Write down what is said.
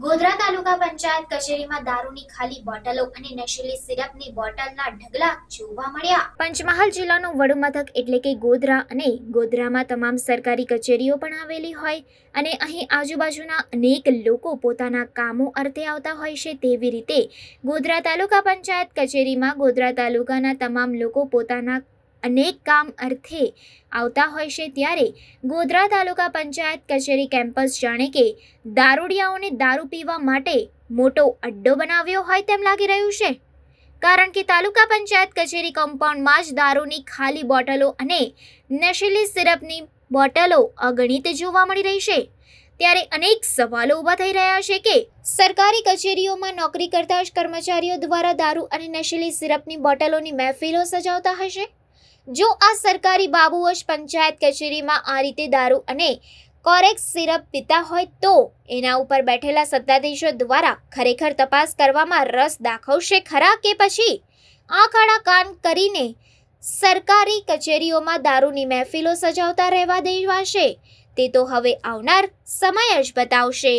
ગોધરા તાલુકા પંચાયત કચેરીમાં દારૂની ખાલી બોટલો અને નશીલી સિરપની બોટલના ઢગલા જોવા મળ્યા. પંચમહાલ જિલ્લાનું વડુ મથક એટલે કે ગોધરા અને ગોધરામાં તમામ સરકારી કચેરીઓ પણ આવેલી હોય અને અહીં આજુબાજુના અનેક લોકો પોતાના કામો અર્થે આવતા હોય છે તેવી રીતે ગોધરા તાલુકા પંચાયત કચેરીમાં ગોધરા તાલુકાના તમામ લોકો પોતાના અનેક કામ અર્થે આવતા હોય છે ત્યારે ગોધરા તાલુકા પંચાયત કચેરી કેમ્પસ જાણે કે દારૂડિયાઓને દારૂ પીવા માટે મોટો અડ્ડો બનાવ્યો હોય તેમ લાગી રહ્યું છે. કારણ કે તાલુકા પંચાયત કચેરી કમ્પાઉન્ડમાં જ દારૂની ખાલી બોટલો અને નશીલી સિરપની બોટલો અગણિત જોવા મળી રહી છે. ત્યારે અનેક સવાલો ઊભા થઈ રહ્યા છે કે સરકારી કચેરીઓમાં નોકરી કરતા જ કર્મચારીઓ દ્વારા દારૂ અને નશીલી સિરપની બોટલોની મહેફિલો સજાવતા હશે? જો આ સરકારી બાબુઓ જ પંચાયત કચેરીમાં આ રીતે દારૂ અને કોરેક્સ સિરપ પીતા હોય તો એના ઉપર બેઠેલા સત્તાધીશો દ્વારા ખરેખર તપાસ કરવામાં રસ દાખવશે ખરા કે પછી? આંખ આડા કાન કરીને સરકારી કચેરીઓમાં દારૂની મહેફિલો સજાવતા રહેવા દેવાશે. તે તો હવે આવનાર સમય જ બતાવશે.